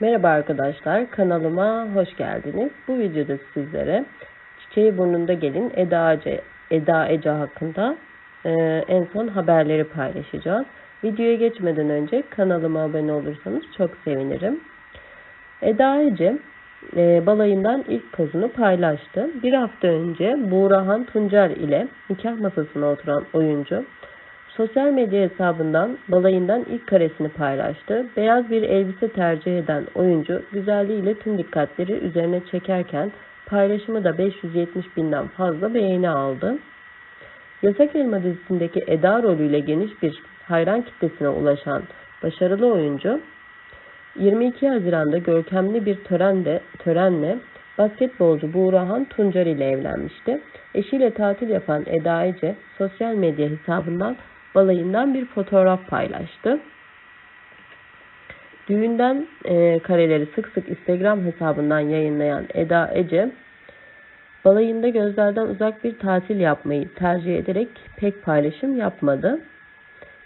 Merhaba arkadaşlar, kanalıma hoş geldiniz. Bu videoda sizlere Çiçeği Burnunda Gelin Eda Ece, Eda Ece hakkında e, en son haberleri paylaşacağız. Videoya geçmeden önce kanalıma abone olursanız çok sevinirim. Eda Ece e, balayından ilk pozunu paylaştı. Bir hafta önce Buğrahan Tuncer ile nikah masasına oturan oyuncu Sosyal medya hesabından balayından ilk karesini paylaştı. Beyaz bir elbise tercih eden oyuncu güzelliğiyle tüm dikkatleri üzerine çekerken paylaşımı da 570 binden fazla beğeni aldı. Yasak Elma dizisindeki Eda rolüyle geniş bir hayran kitlesine ulaşan başarılı oyuncu 22 Haziran'da görkemli bir törende, törenle basketbolcu Buğrahan Tuncer ile evlenmişti. Eşiyle tatil yapan Eda Ece sosyal medya hesabından balayından bir fotoğraf paylaştı. Düğünden e, kareleri sık sık Instagram hesabından yayınlayan Eda Ece, balayında gözlerden uzak bir tatil yapmayı tercih ederek pek paylaşım yapmadı.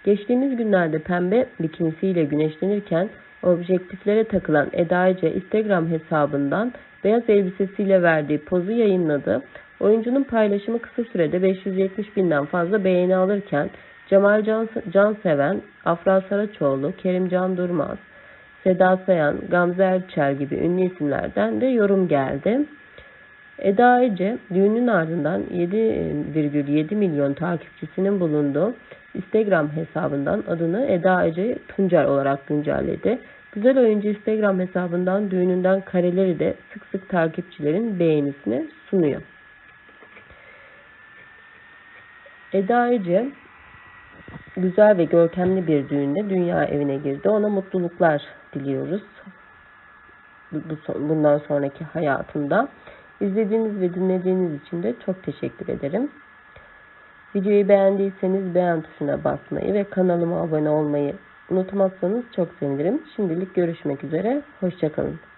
Geçtiğimiz günlerde pembe bikinisiyle güneşlenirken objektiflere takılan Eda Ece Instagram hesabından beyaz elbisesiyle verdiği pozu yayınladı. Oyuncunun paylaşımı kısa sürede 570 binden fazla beğeni alırken Cemal Can, Canseven, Afra Saraçoğlu, Kerimcan Durmaz, Seda Sayan, Gamze Erçel gibi ünlü isimlerden de yorum geldi. Eda Ece düğünün ardından 7,7 milyon takipçisinin bulunduğu Instagram hesabından adını Eda Ece Tuncer olarak güncelledi. Güzel oyuncu Instagram hesabından düğününden kareleri de sık sık takipçilerin beğenisine sunuyor. Eda Ece güzel ve görkemli bir düğünde dünya evine girdi. Ona mutluluklar diliyoruz. Bundan sonraki hayatında. İzlediğiniz ve dinlediğiniz için de çok teşekkür ederim. Videoyu beğendiyseniz beğen tuşuna basmayı ve kanalıma abone olmayı unutmazsanız çok sevinirim. Şimdilik görüşmek üzere. Hoşçakalın.